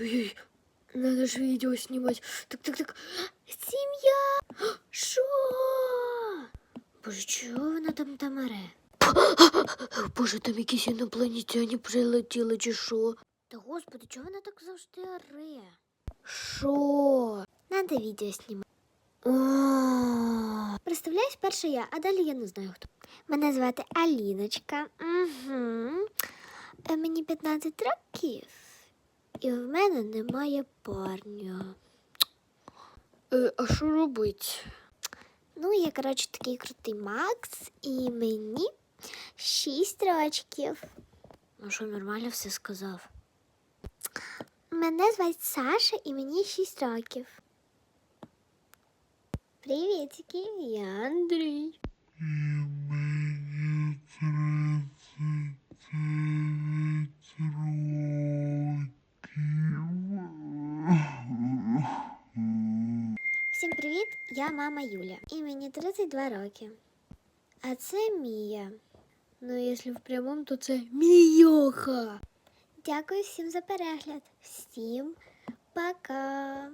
Ой-ой-ой, надо же видео снимать. Так, так, так. Сім'я! Що? Боже, чого вона там там оре? Боже, там якісь інопланетяні прилетіли чи що? Та господи, чого вона так завжди оре? Що? Надо відео знімати. О, Представляюсь, перше я, а далі я не знаю хто. Мене звати Аліночка. Угу. Мені 15 років. І в мене немає парня. Е, а що робить? Ну, я, коротше, такий крутий Макс, і мені 6 рочків. Ну що, нормально все сказав. Мене звати Саша і мені 6 років. Привітики, я Андрій. І мені тридцять років. Всім привіт! Я мама Юля. І мені 32 роки. А це Мія. Ну, якщо в прямому, то це Мійоха. Дякую всім за перегляд. Всім пока.